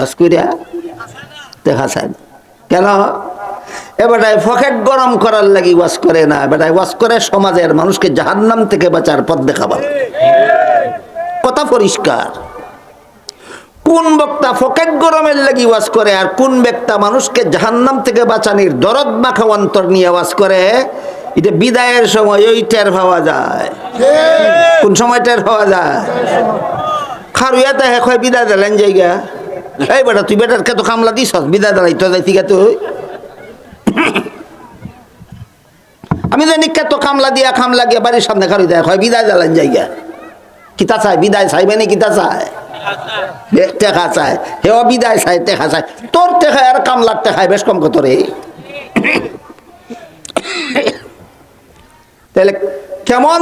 বাস করিয়া দেখা যায় না। কেন? এবারে ফকেট গরম করার লাগি ওয়াশ করে না। এবারে ওয়াশ করে সমাজের মানুষকে জাহান্নাম থেকে বাঁচার পথ দেখাবার কথা পরিষ্কার। কোন বক্তা ফকেট গরমের লাগি ওয়াজ করে আর কোন ব্যক্তা মানুষকে জাহান্নাম থেকে বাঁচানির দরদ মাখা অন্তর নিয়ে ওয়াজ করে, এটা বিদায়ের সময়, ওই টের পাওয়া যায়। কোন সময় টের পাওয়া যায়? খারুয়াতে হে কয় বিদায় দিলেন জায়গা? এই বেটা, তুই বেটার কে তো কামলা দিস বিদায় দিলাই তো যাই ঠিক আমি জানি কে তো কামলা দিয়া, কামলা গিয়া বাড়ির সামনে খারুই দেয় হয় বিদায় দিলেন জায়গা। কিতা চায়, বিদায় চাইবে না, কিতা চায়? টেকা চায়, হেও বিদায় চায়, টেকা চায়। তোর টেকা আর কামলার টেকায় বেশ কম কত রে? তাহলে কেমন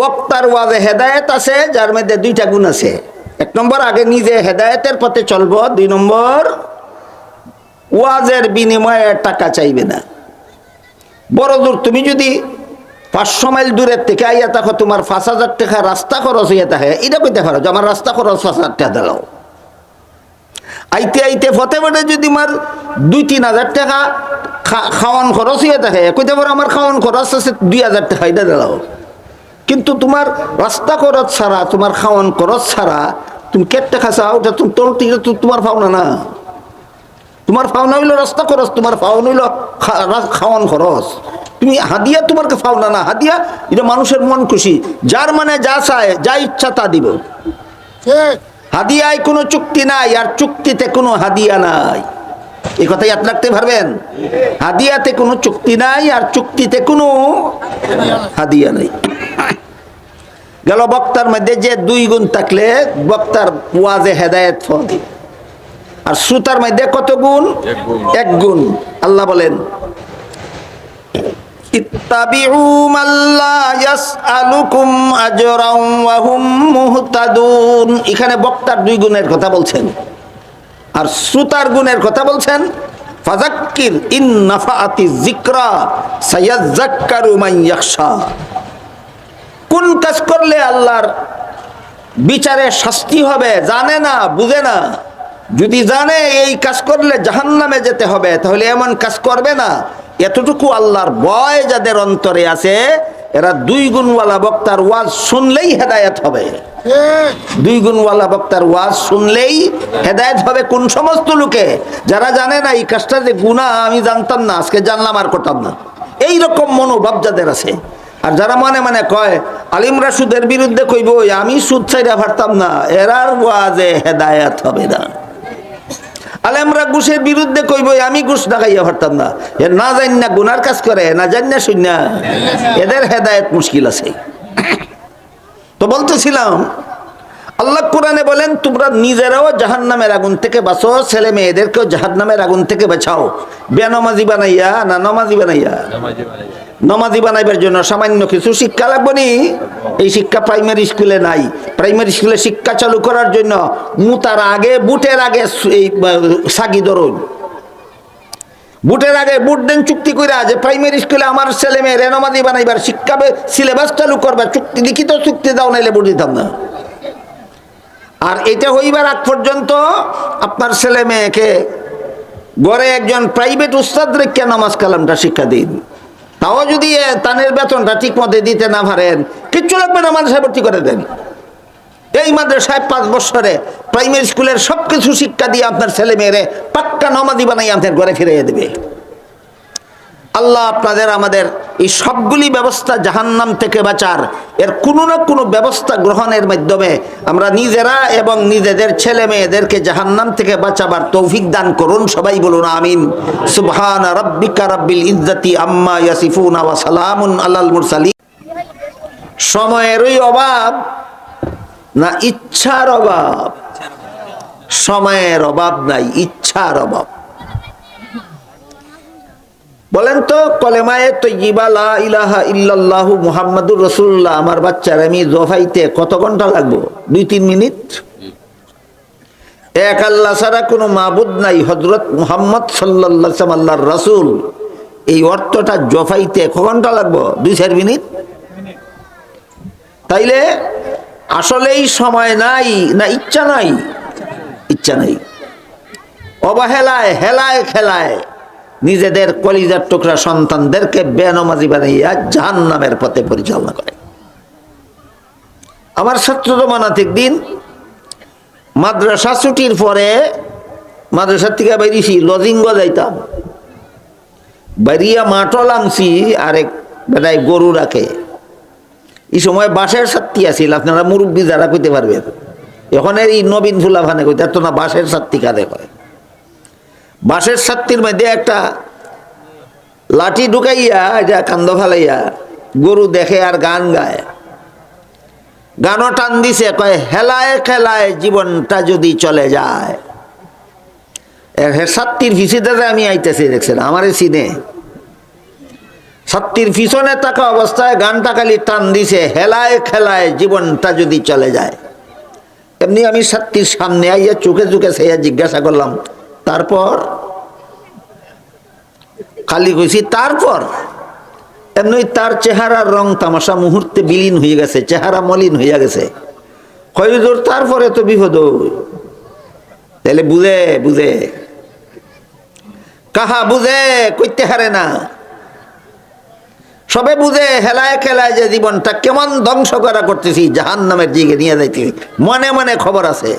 বক্তার ওয়াজে হেদায়েত আছে, যার মধ্যে দুইটা গুণ আছে? এক নম্বর, আগে নিজে হেদায়েতের পথে চলব। দুই নম্বর, ওয়াজের বিনিময়ে টাকা চাইবে না। বড় দূর, তুমি যদি পাঁচশো মাইল দূরের থেকে আইয়া থাকো তোমার পাঁচ হাজার টাকা রাস্তা খরচ হইয়া থাকে, এটা কইতে যে আমার রাস্তা খরচ পাঁচ হাজার টাকা দিলাও আইতে আইতে ফতে ফটে যদি আমার দুই তিন হাজার টাকা খাওয়ান খরচ হইয়া থাকে, কইতে পারো আমার খাওয়ান খরচ আছে দুই হাজার টাকা, এটা দিলাও কিন্তু তোমার রাস্তা খরচ ছাড়া তোমার খাওয়ান খরচ ছাড়া তুমি কেট চাও ওটা তুমি তোর তোমার পাওনা না। তোমার পাওনা হইল রাস্তা খরচ তোমার পাওনা হইল খাওয়ান খরচ। তুমি হাদিয়া তোমার পাওনা না হাদিয়া এটা মানুষের মন খুশি। যার মানে যা চায় যা ইচ্ছা তা দিব। হাদিয়ায় কোনো চুক্তি নাই আর চুক্তিতে কোনো হাদিয়া নাই। এই কথা ইয়াদ রাখতে পারবেন? হাদিয়াতে কোনো চুক্তি নাই আর চুক্তিতে কোনো হাদিয়া নাই। গেল বক্তার মধ্যে যে দুই গুণ থাকলে বক্তার ওয়াজে হেদায়েত ফল আর শ্রোতার মধ্যে কত গুণ? এক গুণ। আল্লাহ বলেন এখানে বক্তার দুই গুণের কথা বলছেন। আর শ্রোতার গুণের কথা বলছেন ইন কোন কাজ করলে আল্লাহর বিচারে শাস্তি হবে, জানে না, বুঝে না। যদি জানে এই কাজ করলে জাহান্নামে যেতে হবে, তাহলে এমন কাজ করবে না। এতটুকু আল্লাহর ভয় যাদের অন্তরে আছে এরা দুই গুণওয়ালা বক্তার ওয়াজ শুনলেই হেদায়েত হবে। দুই গুণওয়ালা বক্তার ওয়াজ শুনলেই হেদায়েত হবে কোন সমস্ত লোকে? যারা জানে না এই কাজটা যে গুণা আমি জানতাম না আজকে জানলাম আর করতাম না। এই রকম মনোভাব যাদের আছে। আর যারা মনে মনে কয় আলিমরা সুদের বিরুদ্ধে কইব আমি সুদ ছাইরা পারতাম না এরার ওয়াজে হেদায়েত হবে না। আলেমরা ঘুষের বিরুদ্ধে কইব, আমি ঘুষ ডাকাইয়া পারতাম না। এ না জান না গুনার কাজ করে, না জান না শুন এদের হেদায়ত মুশকিল আছে। তো বলতেছিলাম আল্লাহ কোরআনে বলেন তোমরা নিজেরাও জাহান্নামের আগুন থেকে বাঁচো ছেলে মেয়েদেরকেও জাহান্নামের আগুন থেকে বাঁচাও। বেনমাজি বানাইয়া না নমাজি বানাইয়া? নমাজি বানাইবার জন্য সামান্য কিছু শিক্ষা লাগবে নি? এই শিক্ষা প্রাইমারি স্কুলে নাই। প্রাইমারি স্কুলে শিক্ষা চালু করার জন্য মুতার আগে বুটের আগে এই সাগি ধরুন। বুটের আগে বুট দেন চুক্তি কইরা যে প্রাইমারি স্কুলে আমার ছেলে মেয়ে রেনমাদি বানাইবার শিক্ষা সিলেবাস চালু করবা চুক্তি লিখিত চুক্তি দাও নাইলে বুট দিতাম না। আর এটা হইবার আগ পর্যন্ত আপনার ছেলে মেয়েকে গড়ে একজন প্রাইভেট উস্তাদ রেখে নামাজ কালামটা শিক্ষা দিন? তাও যদি তানের বেতনটা ঠিক মতো দিতে না পারেন, কিচ্ছু লাগবে না মাদ্রাসায় ভর্তি করে দেন। এই মাদ্রাসায় পাঁচ বছরে প্রাইমারি স্কুলের সব কিছু শিক্ষা দিয়ে আপনার ছেলে মেয়েরে পাক্কা নমাদি বানাই আপনার ঘরে ফিরিয়ে দেবে। আল্লাহ আপনাদের, আমাদের এই সবগুলি ব্যবস্থা জাহান্নাম থেকে বাঁচার। এর কোনো না কোনো ব্যবস্থা গ্রহণের মাধ্যমে আমরা নিজেরা এবং নিজেদের ছেলে মেয়েদেরকে জাহান্নাম থেকে বাঁচাবার তৌফিক দান করুন। সবাই বলুন আমিন। সুবহান রাব্বিকা রাব্বিল ইজ্জাতি আম্মা ইয়াসিফুন ওয়া সালামুন আলাল মুরসালিন। সময়েরই অভাব না ইচ্ছার অভাব? সময়ের অভাব নাই, ইচ্ছার অভাব। বলেন তো, কলেমায়ে তৈবা লা ইলাহা ইল্লাল্লাহু মুহাম্মাদুর রাসূলুল্লাহ। আমার বাচ্চার আমি জফাইতে কত ঘণ্টা লাগবো? দুই, তিন মিনিট? এক, আল্লাহ ছাড়া কোনো মাবুদ নাই হজরত মুহাম্মদ সাল্লাল্লাহু আলাইহি আল্লাহর রাসূল। এই অর্থটা জফাইতে ক ঘণ্টা লাগবো? দুই, চার মিনিট? তাইলে আসলেই সময় নাই না ইচ্ছা নাই? ইচ্ছা নাই। অবহেলায়, হেলায়, খেলায়। নিজেদের কলিজার টুকরা সন্তানদেরকে বেনমাজি বানাইয়া জাহান নামের পথে পরিচালনা করে। আমার ছাত্র মানাতিক দিন, মাদ্রাসা ছুটির পরে মাদ্রাসার থেকে বেরিয়েছি লজিঙ্গ যাইতাম। বাড়িয়া মাটল আনছি আরেক বেটায় গরু রাখে। এই সময় বাঁশের সাত্তি আছিল, আপনারা মুরব্বী যারা কইতে পারবেন। এখন এই নবীন ফুলা ভানে কইতে তো না বাঁশের সাত্তি কারে। কয় বাঁশের সাত্তির মধ্যে একটা লাঠি ঢুকাইয়া, এটা কান্দ ফালাইয়া গরু দেখে আর গান গায়। গানও টান দিছে, কয়, হেলায় খেলায় জীবনটা যদি চলে যায়। সাত্তির ফিসিতে আমি আইতেছি, দেখছেন, আমারে চিনে। সাত্তির পিছনে থাকা অবস্থায় গানটা খালি টান দিছে, হেলায় খেলায় জীবনটা যদি চলে যায়। এমনি আমি সাত্তির সামনে আইয়া চোখে চোখে সেয়া জিজ্ঞাসা করলাম তারপর খালি কইছি তারপর। এমনি তার চেহারার রং তামাশা মুহূর্তে বিলীন হয়ে গেছে, চেহারা মলিন হইয়া গেছে। কয়দূর তারপরে তো বিপদ তাহলে বুঝে বুঝে। কাহা বুঝে, কইতে হারে না। সবে বুঝে, হেলায় খেলায় যে জীবনটা কেমন ধ্বংস করা করতেছি জাহান নামের দিকে নিয়ে যাইতে মনে মনে খবর আছে।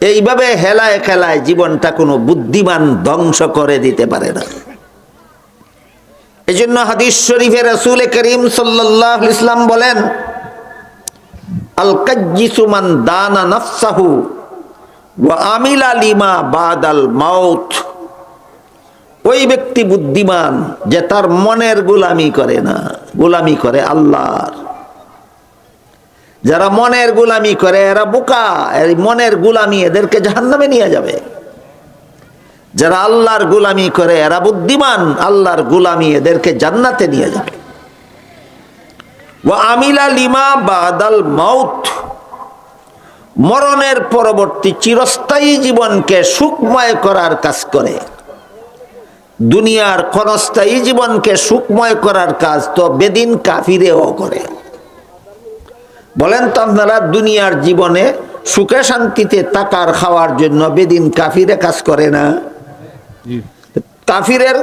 এইভাবে হেলায় খেলায় জীবনটা কোনো বুদ্ধিমান ধ্বংস করে দিতে পারে না। এই জন্য হাদিস শরীফে রসুল করিম সাল্লাহ ইসলাম বলেন দানা আমিলা লিমা মাউথ ওই ব্যক্তি বুদ্ধিমান যে তার মনের গোলামি করে না, গোলামি করে আল্লাহর। যারা মনের গোলামি করে, এরা বোকা। মনের গোলামি এদেরকে জাহান্নামে নিয়ে যাবে। যারা আল্লাহর গোলামি করে, এরা বুদ্ধিমান। আল্লাহর গোলামি এদেরকে জান্নাতে নিয়ে যাবে। ও আমিলা লিমা বাদাল মাউথ মরণের পরবর্তী চিরস্থায়ী জীবনকে সুখময় করার কাজ করে। দুনিয়ার ক্ষণস্থায়ী জীবনকে সুখময় করার কাজ তো বেদিন কাফিরেও করে। বলেন তো আপনারা দুনিয়ার জীবনে সুখে শান্তিতে তাকার খাওয়ার জন্য বেদিন কাফিরে কাজ করে না? কাফিরের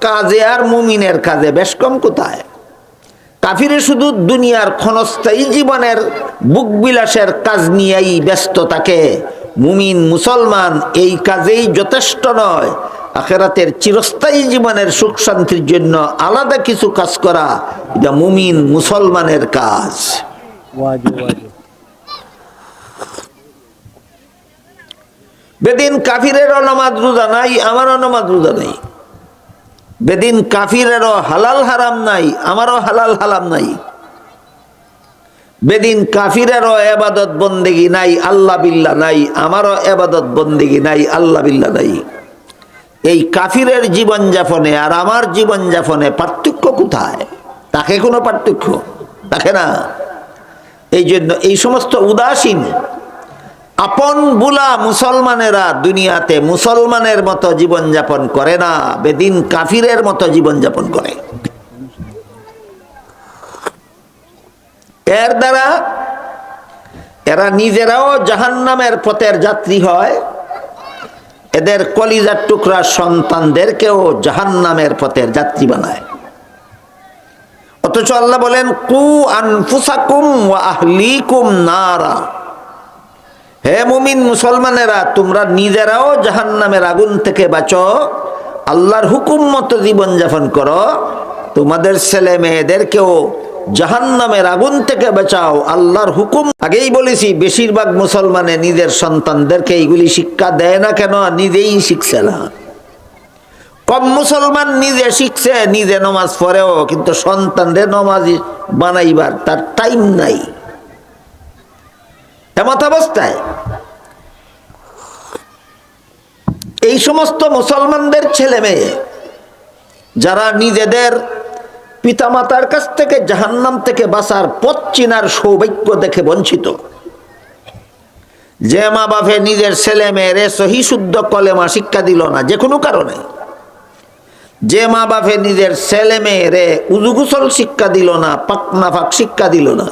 কাজে আর মুমিনের কাজে বেশ কম কোথায়? কাফিরে শুধু দুনিয়ার ক্ষণস্থায়ী জীবনের বুক বিলাসের কাজ নিয়েই ব্যস্ত থাকে। মুমিন মুসলমান এই কাজেই যথেষ্ট নয়। আখেরাতের চিরস্থায়ী জীবনের সুখ শান্তির জন্য আলাদা কিছু কাজ করা এটা মুমিন মুসলমানের কাজ। বেদিন কাফিরেরও নামাজ রোজা নাই, আমারও নামাজ রোজা নাই। বেদিন কাফিরেরও হালাল হারাম নাই, আমারও হালাল হালাম নাই। বেদিন কাফিরেরও এবাদত বন্দেগি নাই আল্লাহ বিল্লা নাই, আমারও এবাদত বন্দেগি নাই আল্লাহ বিল্লা নাই। এই কাফিরের জীবনযাপনে আর আমার জীবনযাপনে পার্থক্য কোথায়? তাকে কোনো পার্থক্য? তাকে না। এই জন্য এই সমস্ত উদাসীন আপন বুলা মুসলমানেরা দুনিয়াতে মুসলমানের মতো জীবনযাপন করে না, বেদিন কাফিরের মতো জীবনযাপন করে। এর দ্বারা এরা নিজেরাও জাহান্নামের পথের যাত্রী হয়। এদের কলিজার টুকরা সন্তানদেরকেও জাহান্নামের পথের যাত্রী বানায়। অথচ আল্লাহ বলেন, কু আনফুসাকুম ওয়া আহলিকুম নারা। হে মুমিন মুসলমানেরা, তোমরা নিজেরাও জাহান্নামের আগুন থেকে বাঁচো, আল্লাহর হুকুম মতো জীবনযাপন করো। তোমাদের ছেলে মেয়েদেরকেও জাহান্নামের আগুন থেকে বাঁচাও। আল্লাহর হুকুম, আগেই বলেছি, বেশিরভাগ মুসলমানে নিজের সন্তানদেরকে এইগুলি শিক্ষা দেয় না কেন? নিজেই শিখছে না। কম মুসলমান নিজে শিখছে, নিজে নমাজ পড়েও, কিন্তু সন্তানদের নমাজ বানাইবার তার টাইম নাই। এমত অবস্থায় এই সমস্ত মুসলমানদের ছেলে মেয়ে, যারা নিজেদের পিতামাতার কাছ থেকে জাহান্নাম থেকে বাঁচার পথ চিনার সৌভাগ্য দেখে বঞ্চিত। যে মা বাপে নিজের ছেলে মেয়েরে সহি শুদ্ধ কলেমা শিক্ষা দিল না, যে কোনো কারণে। যে মা বাপে নিজের ছেলে মেয়েরে উজুগুসল শিক্ষা দিল না পাকনাফাক শিক্ষা দিল না।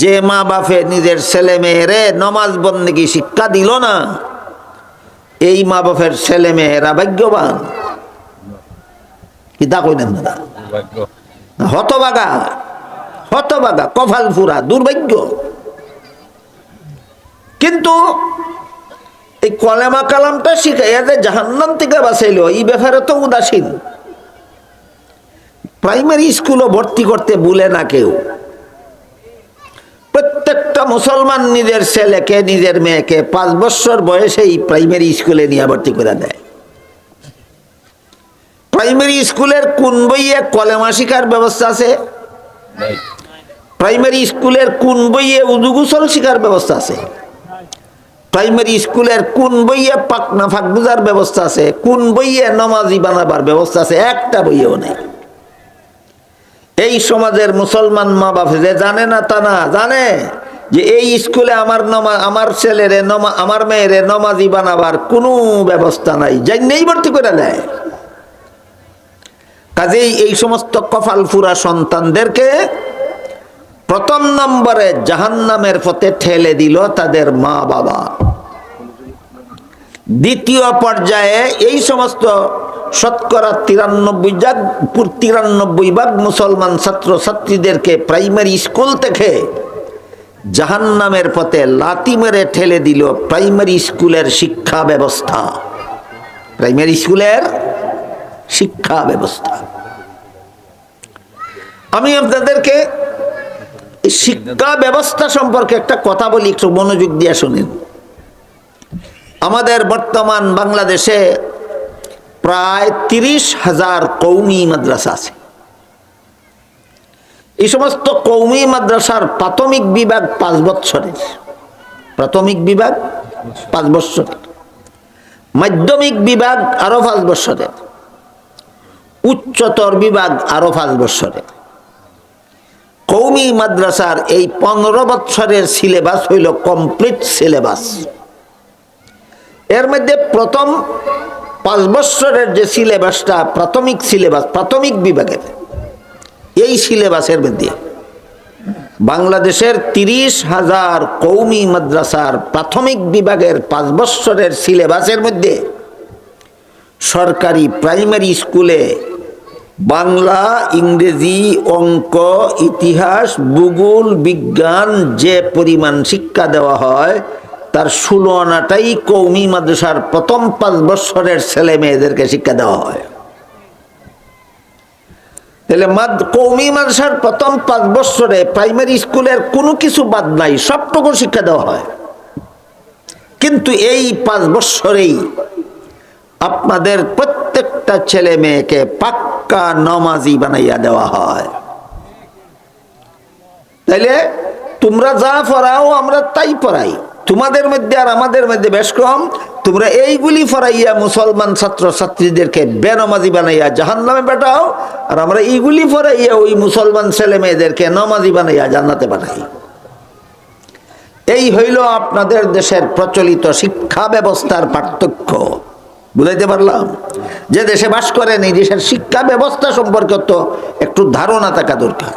যে মা বাপে নিজের ছেলে মেয়েরে নমাজ বন্দেগী শিক্ষা দিল না এই মা বাপের ছেলে মেয়েরা ভাগ্যবান। কি তা কইলেন দাদা? হতবাগা হতবাগা কফাল ফুরা দুর্ভাগ্য। কিন্তু এই কলেমা কালামটা শিখাইয়া যে জাহান্নাম থেকে বাঁচাইল এই ব্যাপারে তো উদাসীন। প্রাইমারি স্কুলও ভর্তি করতে ভুলে না কেউ। প্রত্যেকটা মুসলমান নিজের ছেলেকে নিজের মেয়েকে পাঁচ বছর বয়সেই প্রাইমারি স্কুলে নিয়ে ভর্তি করে দেয়। প্রাইমারি স্কুলের কোন বইয়ে কলেমা শিখার ব্যবস্থা আছে? প্রাইমারি স্কুলের কোন বইয়ে উদুগুসল শিখার ব্যবস্থা আছে? প্রাইমারি স্কুলের কোন বইয়ে পাকনা ফাঁক বুঝার ব্যবস্থা আছে? কোন বইয়ে নমাজি বানাবার ব্যবস্থা আছে? একটা বইয়েও নেই। এই সমাজের মুসলমান মা বাপ যে জানে না তা না, জানে যে এই স্কুলে আমার নমা, আমার ছেলেরে নমা, আমার মেয়েরে নমাজি বানাবার কোনো ব্যবস্থা নাই যাই নেই ভর্তি করে দেয় কাজেই এই সমস্ত কফাল ফুরা সন্তানদেরকে প্রথম নম্বরে জাহান্নামের পথে ঠেলে দিল তাদের মা বাবা। দ্বিতীয় পর্যায়ে এই সমস্ত শতকরা তিরানব্বই জাগ তিরানব্বই ভাগ মুসলমান ছাত্র ছাত্রীদেরকে প্রাইমারি স্কুল থেকে জাহান্নামের পথে লাতি মেরে ঠেলে দিল প্রাইমারি স্কুলের শিক্ষা ব্যবস্থা। প্রাইমারি স্কুলের শিক্ষা ব্যবস্থা। আমি আপনাদেরকে শিক্ষা ব্যবস্থা সম্পর্কে একটা কথা বলি, একটু মনোযোগ দিয়ে শুনেন। আমাদের বর্তমান বাংলাদেশে প্রায় তিরিশ হাজার কৌমি মাদ্রাসা আছে। এই সমস্ত কৌমি মাদ্রাসার প্রাথমিক বিভাগ পাঁচ বৎসরের। প্রাথমিক বিভাগ পাঁচ বৎসরের। মাধ্যমিক বিভাগ আরও পাঁচ বৎসরের। উচ্চতর বিভাগ আরও পাঁচ বৎসরের। কৌমি মাদ্রাসার এই পনেরো বৎসরের সিলেবাস হইল কমপ্লিট সিলেবাস। এর মধ্যে প্রথম পাঁচ বৎসরের যে সিলেবাসটা, প্রাথমিক সিলেবাস, প্রাথমিক বিভাগের, এই সিলেবাসের মধ্যে বাংলাদেশের তিরিশ হাজার কৌমি মাদ্রাসার প্রাথমিক বিভাগের পাঁচ বৎসরের সিলেবাসের মধ্যে সরকারি প্রাইমারি স্কুলে বাংলা, ইংরেজি, অঙ্ক, ইতিহাস, ভূগোল, বিজ্ঞান যে পরিমাণ শিক্ষা দেওয়া হয়, তার ষোলো আনাটাই কৌমি মাদ্রাসার প্রথম পাঁচ বৎসরের ছেলে মেয়েদেরকে শিক্ষা দেওয়া হয়। তাহলে মাদ- কৌমি মাদ্রাসার প্রথম পাঁচ বৎসরে প্রাইমারি স্কুলের কোনো কিছু বাদ নাই, সবটুকু শিক্ষা দেওয়া হয়। কিন্তু এই পাঁচ বৎসরেই আপনাদের প্রত্যেকটা ছেলে মেয়েকে পাক্কা নমাজি বানাইয়া দেওয়া হয়। তাইলে তোমরা যা পড়াও, আমরা তাই পড়াই। তোমাদের মধ্যে আর আমাদের মধ্যে বেশ কম। তোমরা এইগুলি পড়াইয়া মুসলমান ছাত্র ছাত্রীদেরকে বেনমাজি বানাইয়া জাহান নামে পাঠাও, আর আমরা এইগুলি পড়াইয়া ওই মুসলমান ছেলে মেয়েদেরকে নমাজি বানাইয়া জান্নাতে পাঠাই। এই হইল আপনাদের দেশের প্রচলিত শিক্ষা ব্যবস্থার পার্থক্য। বুঝাইতে পারলাম? যে দেশে বাস করেন এই দেশের শিক্ষা ব্যবস্থা সম্পর্কে তো একটু ধারণা থাকা দরকার।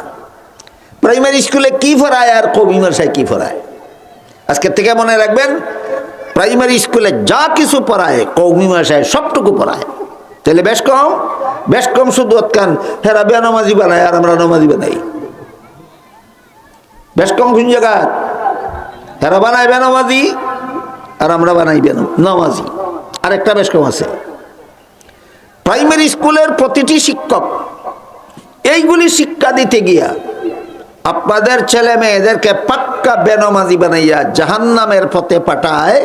প্রাইমারি স্কুলে কি পড়ায় আর কবি মাসায় কি পড়ায়? আজকে থেকে মনে রাখবেন, প্রাইমারি স্কুলে যা কিছু পড়ায়, কৌমি মাসায় সবটুকু পড়ায়। তাহলে বেশ কম বেশ কম শুধু অৎকান হেরা বেনামাজি বানায় আর আমরা নমাজি বানাই। বেশ কম কোন জায়গা হেরা বানায় বেনামাজি আর আমরা বানাই বেন নমাজি। আরেকটা বেশ কম আছে। প্রাইমারি স্কুলের প্রতিটি শিক্ষক, এইগুলি শিক্ষা দিতে গিয়া আপনাদের ছেলে মেয়েদেরকে পাক্কা বেনমাজি বানাইয়া জাহান্নামের পথে পাঠায়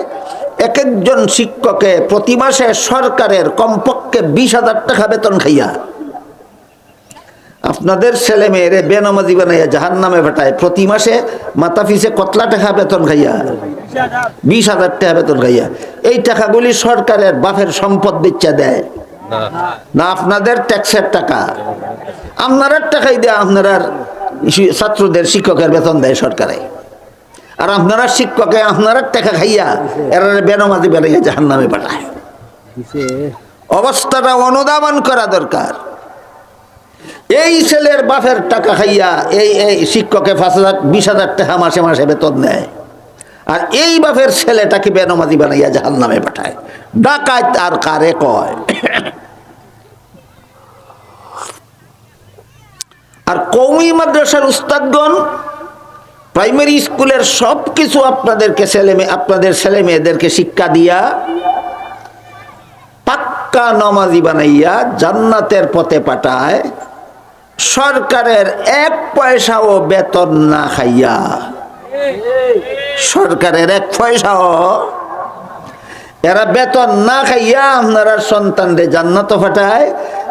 এক একজন শিক্ষকে প্রতি মাসে সরকারের কমপক্ষে বিশ হাজার টাকা বেতন খাইয়া। আপনাদের ছেলে মেয়েরে বেনমাজি বানাইয়া জাহান্নামে পাঠায় প্রতি মাসে মাথা ফিসে কতলা টাকা বেতন খাইয়া? বিশ হাজার টাকা বেতন খাইয়া। এই টাকাগুলি সরকারের বাপের সম্পদ বেচা দেয়। না। আপনাদের ট্যাক্সের টাকা। আপনারা টাকাই দেয় আপনারা ছাত্রদের শিক্ষকের বেতন দেয় সরকারে। আর আপনারা শিক্ষকে আপনারা টাকা খাইয়া এরা বেনমাজি বেড়াইয়া জাহান নামে পাঠায় অবস্থাটা অনুধাবন করা দরকার। এই ছেলের বাপের টাকা খাইয়া এই এই শিক্ষকে পাঁচ হাজার, বিশ হাজার টাকা মাসে মাসে বেতন নেয় আর এই বাপের ছেলেটাকে বেনমাজি বানাইয়া জাহান নামে পাঠায়। ডাকায় আর কারে কয়? আর কৌমি মাদ্রাসার উস্তাদগণ, প্রাইমারি স্কুলের সব কিছু আপনাদেরকে ছেলে মেয়ে, আপনাদের ছেলে মেয়েদেরকে শিক্ষা দিয়া পাক্কা নমাজি বানাইয়া জান্নাতের পথে পাঠায়। সরকারের এক পয়সাও বেতন না খাইয়া। সরকারের এক পয়সাও। এরা বেতন না খাইয়া আপনারা সন্তানরে জান্নাত ফাটায়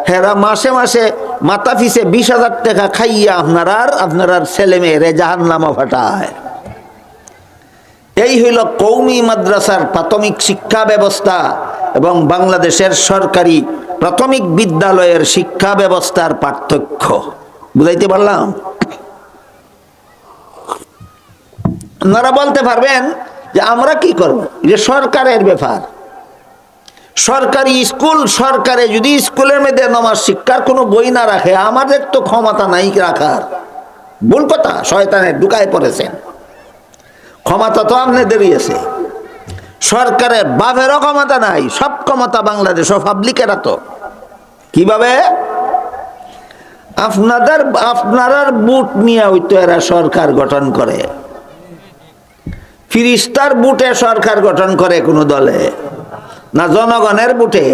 হেরা মাসে মাসে মাথা ফিসে বিশ হাজার টাকা খাইয়া আপনার আপনার ছেলে মেয়েরে জাহান নামা ফাটায় এই হইল কৌমি মাদ্রাসার প্রাথমিক শিক্ষা ব্যবস্থা। এবং বাংলাদেশের সরকারি প্রাথমিক বিদ্যালয়ের শিক্ষা ব্যবস্থার পার্থক্য। বুঝাইতে পারলাম? আপনারা বলতে পারবেন যে আমরা কি করব? যে সরকারের ব্যাপার। সরকারি স্কুল, সরকারে যদি স্কুলের মধ্যে নমাজ শিক্ষার কোনো বই না রাখে, আমাদের তো ক্ষমতা নাই রাখার। ভুল কথা, শয়তানের ঢুকায় পড়েছেন। ক্ষমতা তো আপনাদেরই আছে। সরকারের বাপেরও ক্ষমতা নাই, সব ক্ষমতা বাংলাদেশ পাবলিকেরা তো। কীভাবে? আপনাদের আপনার বুট নিয়ে হইতো এরা সরকার গঠন করে। ফিরিস্তার বুটে সরকার গঠন করে কোনো দলে, না জনগণের বুটে।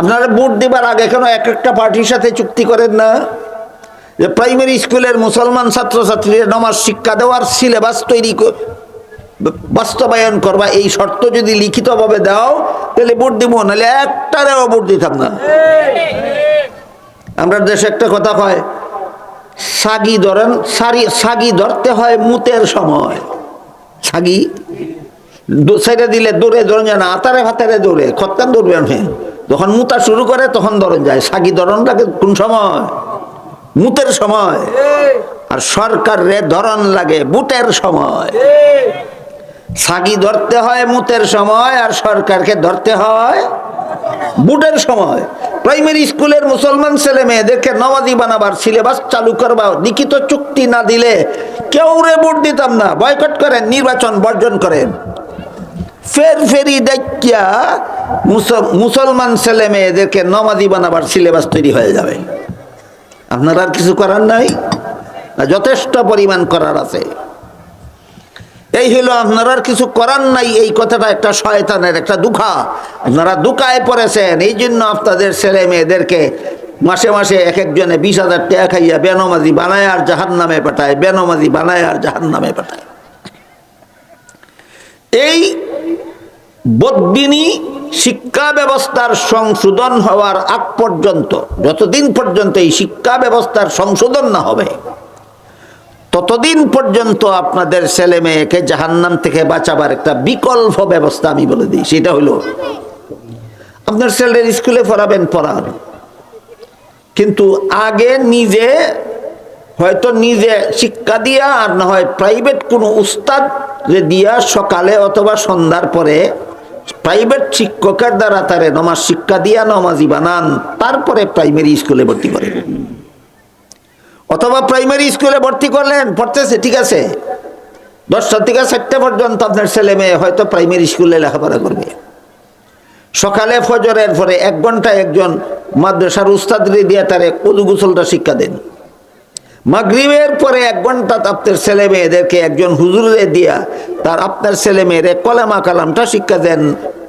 আপনারা বুট দিবার আগে কেন এক একটা পার্টির সাথে চুক্তি করেন না? যে প্রাইমারি স্কুলের মুসলমান ছাত্রছাত্রীরা নমাজ শিক্ষা দেওয়ার সিলেবাস তৈরি বাস্তবায়ন করবা এই শর্ত যদি লিখিতভাবে দাও তাহলে ভোট দিব নাহলে একটারেও ভোট দিতাম না। আমরা দেশে একটা কথা কয় সাগি ধরেন সারি সাগি ধরতে হয় মুতের সময়। সাগি? সাইডে দিলে দৌড়ে ধরন যায় না আতারে ভাতারে দৌড়ে খত্তান দৌড়বেন হ্যাঁ যখন মুতা শুরু করে তখন ধরন যায় সাগি ধরনটাকে কোন সময়? মুতের সময়। আর সরকার রে ধরন লাগে বুটের সময়। সাগি ধরতে হয় মুতের সময় আর সরকারকে ধরতে হয় বুটের সময়। প্রাইমারি স্কুলের মুসলমান ছেলে মেয়েদেরকে নমাজি বানাবার সিলেবাস চালু করবা লিখিত চুক্তি না দিলে কেউ রে ভোট দিতাম না। বয়কট করেন, নির্বাচন বর্জন করেন। ফের ফেরি দেখিয়া মুসলমান ছেলে মেয়েদেরকে নমাজি বানাবার সিলেবাস তৈরি হয়ে যাবে। আপনার আর কিছু করার নাই? যথেষ্ট পরিমাণ করার আছে। এই হলো আপনারা কিছু করার নাই, এই কথাটা একটা শয়তানের একটা দুঃখা। আপনারা দুঃখায় পড়েছেন, এই জন্য আপনাদের ছেলে মেয়েদেরকে মাসে মাসে এক একজনে বিশ হাজার টাকা খাইয়া বেনমাজি বানায় আর জাহান নামে পাঠায়, বেনমাজি বানায় আর জাহান নামে পাঠায়। এই বদিনী শিক্ষা ব্যবস্থার সংশোধন হওয়ার আগ পর্যন্ত, যতদিন পর্যন্ত এই শিক্ষা ব্যবস্থার সংশোধন না হবে ততদিন পর্যন্ত আপনাদের ছেলে মেয়েকে জাহান্নাম থেকে বাঁচাবার একটা বিকল্প ব্যবস্থা আমি বলে দিই, সেটা হলো, আপনার ছেলের স্কুলে পড়াবেন, পড়ান। কিন্তু আগে নিজে, হয়তো নিজে শিক্ষা দিয়া, আর না হয় প্রাইভেট কোনো উস্তাদ দিয়া সকালে অথবা সন্ধ্যার পরে প্রাইভেট শিক্ষকের দ্বারা তারে নমাজ শিক্ষা দিয়া নমাজি বানান, তারপরে প্রাইমারি স্কুলে ভর্তি করেন। অথবা প্রাইমারি স্কুলে ভর্তি করলেন, পড়তেছে, ঠিক আছে। দশটা থেকে চারটে পর্যন্ত আপনার ছেলে মেয়ে হয়তো প্রাইমারি স্কুলে লেখাপড়া করবে। সকালে ফজরের পরে এক ঘণ্টা একজন মাদ্রাসার উস্তাদরে দিয়ে তারে গোসলটা শিক্ষা দেন। মাগরিবের পরে এক ঘণ্টা আপনার ছেলে মেয়েদেরকে একজন হুজুরে দিয়া তার আপনার ছেলে মেয়েরে কলেমা কালামটা শিক্ষা দেন,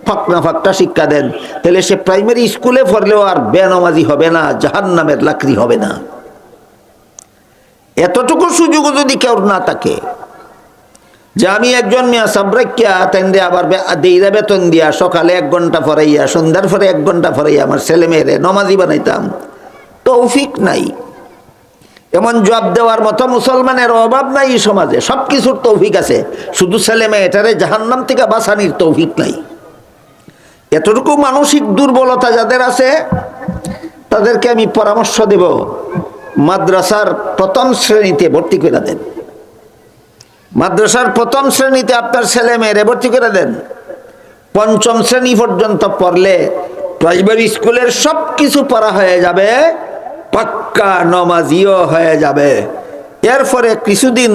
ফাঁকনা ফাঁকটা শিক্ষা দেন। তাহলে সে প্রাইমারি স্কুলে পড়লেও আর বেনমাজি হবে না, জাহান্নামের লাকড়ি হবে না। এতটুকু সুযোগ যদি কেউ না থাকে, যে আমি একজন মিয়া সাবরাকিয়া তেন্দ্রে আবার বে- দেইরা বেতন দিয়া সকালে এক ঘণ্টা ফরাইয়া, সন্ধ্যার পরে এক ঘণ্টা ফরাইয়া আমার ছেলে মেয়েরে নমাজি বানাইতাম। তৌফিক নাই। এমন জবাব দেওয়ার মতো মুসলমানের অভাব নাই সমাজে সব কিছুর তৌফিক আছে। শুধু ছেলে মেয়েটারে জাহান্নাম থেকে বাঁচানির তৌফিক নাই। এতটুকু মানসিক দুর্বলতা যাদের আছে, তাদেরকে আমি পরামর্শ দেব। মাদ্রাসার প্রথম শ্রেণীতে ভর্তি করে দেন। মাদ্রাসার প্রথম শ্রেণীতে আপনার ছেলে মেয়েরে ভর্তি করে দেন। পঞ্চম শ্রেণি পর্যন্ত পড়লে প্রাইমারি স্কুলের সব কিছু পড়া হয়ে যাবে, পাক্কা নমাজিও হয়ে যাবে। এরপরে কিছুদিন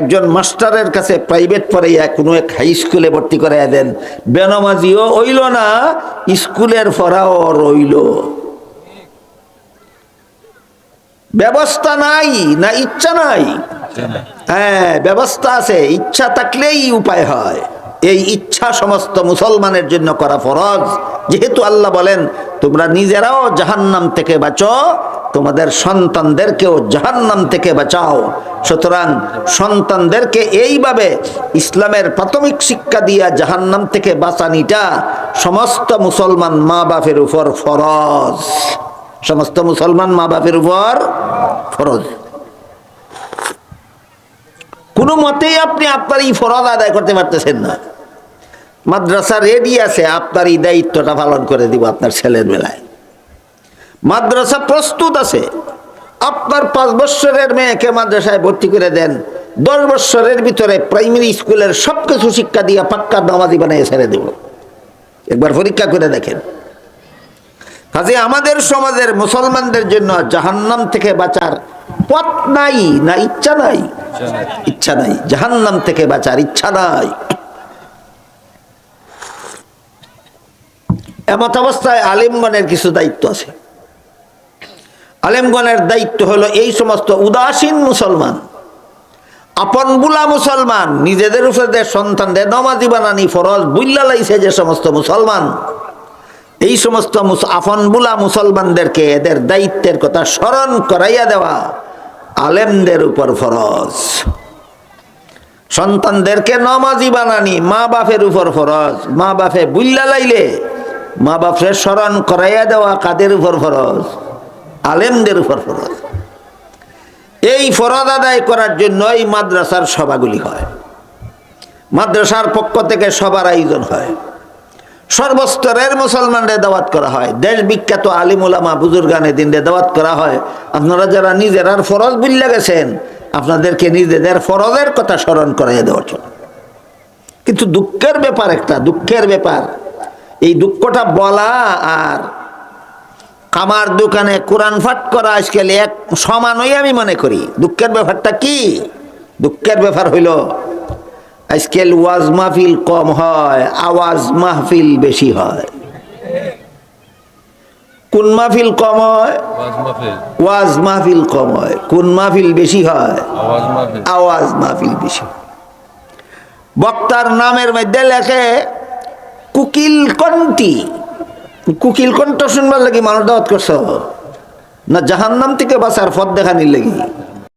একজন মাস্টারের কাছে প্রাইভেট পড়াইয়া কোনো এক হাই স্কুলে ভর্তি করাইয়া দেন। বেনমাজিও হইল না, স্কুলের পড়াও রইল। ব্যবস্থা নাই, না ইচ্ছা নাই? হ্যাঁ ব্যবস্থা আছে, ইচ্ছা থাকলেই উপায় হয়। এই ইচ্ছা সমস্ত মুসলমানের জন্য করা ফরজ। যেহেতু আল্লাহ বলেন, তোমরা নিজেরাও জাহান্নাম থেকে বাঁচো, তোমাদের সন্তানদেরকেও জাহান্নাম থেকে বাঁচাও। সুতরাং সন্তানদেরকে এইভাবে ইসলামের প্রাথমিক শিক্ষা দিয়া জাহান্নাম থেকে বাঁচানিটা সমস্ত মুসলমান মা বাপের উপর ফরজ। সমস্ত মুসলমান মা বাপের উপর ফরজ। কোনো মতেই আপনি আপনার এই ফরজ আদায় করতে পারতেছেন না। মাদ্রাসা রেডি আছে, আপনার এই দায়িত্বটা পালন করে দিব আপনার ছেলের বেলায়। মাদ্রাসা প্রস্তুত আছে। আপনার পাঁচ বৎসরের মেয়েকে মাদ্রাসায় ভর্তি করে দেন। দশ বৎসরের ভিতরে প্রাইমারি স্কুলের সব কিছু শিক্ষা দিয়ে পাক্কা নামাজি বানিয়ে ছেড়ে দেব। একবার পরীক্ষা করে দেখেন। কাজে আমাদের সমাজের মুসলমানদের জন্য জাহান্নাম থেকে বাঁচার পথ নাই না ইচ্ছা নাই? ইচ্ছা নাই। জাহান্নাম থেকে বাঁচার ইচ্ছা নাই। এমত অবস্থায় আলিমগণের কিছু দায়িত্ব আছে। আলেমগণের দায়িত্ব হলো এই সমস্ত উদাসীন মুসলমান আপন বুলা মুসলমান নিজেদের উপরে সন্তানদের নমাজি বানানি ফরজ বুল্লা লাইছে যে সমস্ত মুসলমান। এই সমস্ত মুস- আপন বুলা মুসলমানদেরকে এদের দায়িত্বের কথা স্মরণ করাইয়া দেওয়া আলেমদের উপর ফরজ। সন্তানদেরকে নমাজি বানানি মা বাপের উপর ফরজ। মা বাপে বুল্লা লাইলে মা বাপের স্মরণ করাইয়া দেওয়া কাদের উপর ফরজ? আলেমদের উপর ফরজ। এই ফরজ আদায় করার জন্য এই মাদ্রাসার সভাগুলি হয়। মাদ্রাসার পক্ষ থেকে সবার আয়োজন হয়। সর্বস্তরের মুসলমানদের দাওয়াত করা হয়। দেশ বিখ্যাত আলিমুলামা বুজুর্গানে দিনরে দাওয়াত করা হয়। আপনারা যারা নিজের আর ফরজ বুল্লা গেছেন, আপনাদেরকে নিজেদের ফরজের কথা স্মরণ করাই দেওয়ার জন্য কিন্তু দুঃখের ব্যাপার একটা, দুঃখের ব্যাপার। এই দুঃখটা বলা আর কামার দোকানে কোরআন ফাট করা আজকাল এক সমানই আমি মনে করি। দুঃখের ব্যাপারটা কি? দুঃখের ব্যাপার হইল আজকাল ওয়াজ মাহফিল কম হয় আওয়াজ মাহফিল বেশি হয়। কোন মাহফিল কম হয়? ওয়াজ মাহফিল। কম হয়। কোন মাহফিল বেশি হয়? আওয়াজ মাহফিল। বেশি। বক্তার নামের মধ্যে লেখে কুকিল কণ্ঠী। কুকিল কণ্ঠ শুনবার লাগি মানুষ দাওয়াত করছ। না জাহান্নাম থেকে বাঁচার পথ দেখানির লাগি।